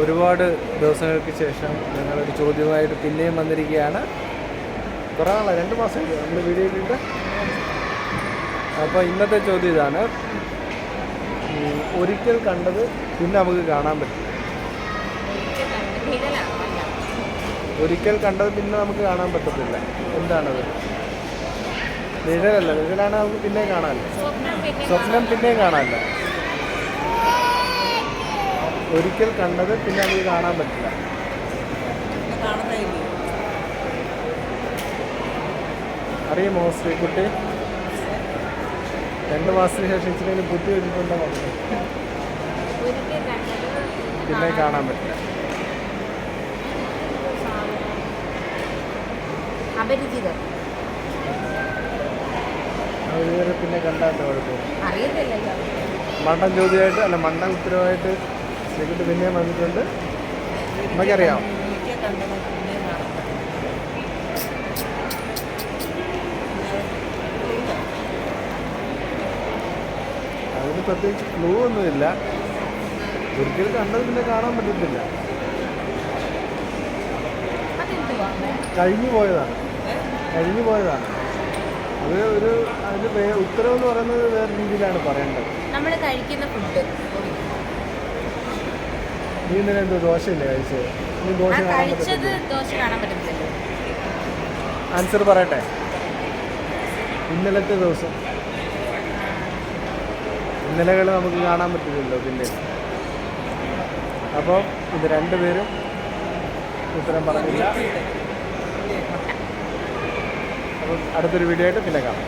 ഒരുപാട് ദിവസങ്ങൾക്ക് ശേഷം ഞങ്ങളൊരു ചോദ്യമായിട്ട് പിന്നെയും വന്നിരിക്കുകയാണ്. കുറേ നാളെ രണ്ട് മാസം നമ്മൾ വീഡിയോ ഇട്ടിട്ട് അപ്പോൾ ഇന്നത്തെ ചോദ്യം ഇതാണ്. ഒരിക്കൽ കണ്ടത് പിന്നെ നമുക്ക് കാണാൻ പറ്റില്ല ഒരിക്കൽ കണ്ടത് പിന്നെ നമുക്ക് കാണാൻ പറ്റത്തില്ല. എന്താണത്? നിഴലല്ല. നിഴലാണ് നമുക്ക് പിന്നെ കാണാമല്ലോ സ്വപ്നം പിന്നെയും കാണാമല്ലോ ഒരിക്കൽ കണ്ടത് പിന്നെ അത് കാണാൻ പറ്റില്ല. അറിയുമോ ശ്രീകുട്ടി രണ്ട് മാസത്തിന് ശേഷം ഇച്ചിരി ബുദ്ധി വെച്ചിട്ടുണ്ടോ നമുക്ക് പിന്നെ കാണാൻ പറ്റില്ല. അപരിചിതർ. പിന്നെ കണ്ടാത്ത കുഴപ്പം? അറിയത്തില്ലല്ലോ. മണ്ടൻ ചോദ്യമായിട്ട് അല്ല മണ്ടൻ ഉത്തരവായിട്ട് ശ്രീകുട്ടി പിന്നെയും വന്നിട്ടുണ്ട്. നമുക്കറിയാം. അതിന് പ്രത്യേകിച്ച് ക്ലൂ ഒന്നുമില്ല ഒരിക്കലും കണ്ടത് പിന്നെ കാണാൻ പറ്റത്തില്ല. കഴിഞ്ഞു പോയതാണ്. കഴിഞ്ഞു പോയതാണ്. അത് ഒരു അതിന് ഉത്തരവെന്ന് പറയുന്നത് വേറെ രീതിയിലാണ് പറയേണ്ടത്. നമ്മൾ കഴിക്കുന്ന ഫുഡ് നീ ഇന്നലെ എന്തോ ദോശയില്ലേ കഴിച്ചത്? നീ ദോശ കാണാൻ കഴിച്ചത് പറ്റത്തില്ല. ദോശ കാണാൻ പറ്റത്തില്ലല്ലോ. ആൻസർ പറയട്ടെ. ഇന്നലത്തെ ദിവസം. ഇന്നലകൾ നമുക്ക് കാണാൻ പറ്റില്ലല്ലോ പിന്നെ. അപ്പോൾ ഇത് രണ്ടുപേരും ഉത്തരം പറഞ്ഞില്ല. അപ്പം അടുത്തൊരു വീഡിയോ ആയിട്ട് പിന്നെ കാണാം.